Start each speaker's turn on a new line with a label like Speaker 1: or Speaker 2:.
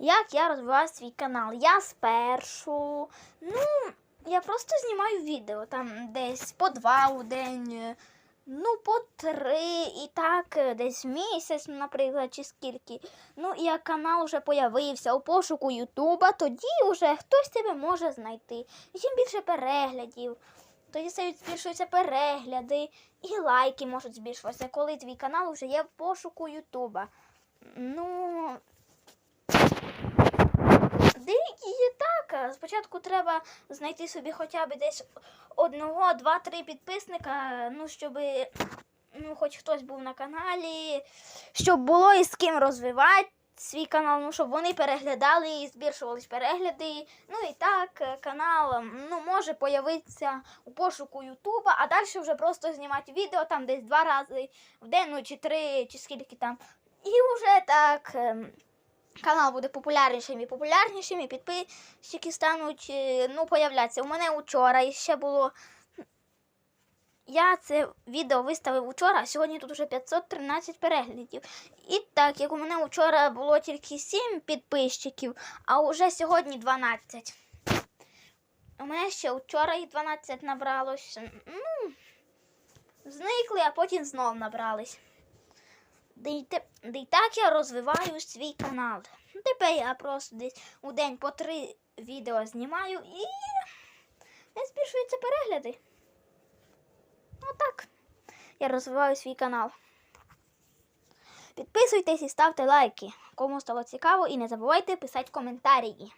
Speaker 1: як я розвиваю свій канал. Я спершу, ну, я просто знімаю відео, там десь по два у день, е, ну, по три, і так е, десь місяць, наприклад, чи скільки. Ну, і як канал вже появився у пошуку Ютуба, тоді вже хтось тебе може знайти. І чим більше переглядів, тоді збільшуються перегляди і лайки можуть збільшуватися, коли твій канал вже є в пошуку Ютуба. Ну. Деякі є так. а Спочатку треба знайти собі хоча б десь одного, два, три підписника, ну, щоб ну, хоч хтось був на каналі, щоб було із ким розвивати свій канал, ну, щоб вони переглядали і збільшувались перегляди. Ну і так, е, канал ну, може появитися у пошуку Ютуба, а далі вже просто знімати відео там десь два рази в день, ну чи три, чи скільки там. І вже так. Канал буде популярнішим і популярнішим, і підписчики стануть е, ну, появлятися. У мене вчора ще було. Я це відео виставив вчора, а сьогодні тут вже 513 переглядів. І так, як у мене вчора було тільки 7 підписчиків, а вже сьогодні 12. У мене ще вчора їх 12 набралось. Ну, зникли, а потім знов набрались. Да й, так я розвиваю свій канал. Ну, Тепер я просто десь у день по три відео знімаю і не збільшуються перегляди. Отак. Я розвиваю свій канал. Підписуйтесь і ставте лайки. Кому стало цікаво, і не забувайте писати коментарі.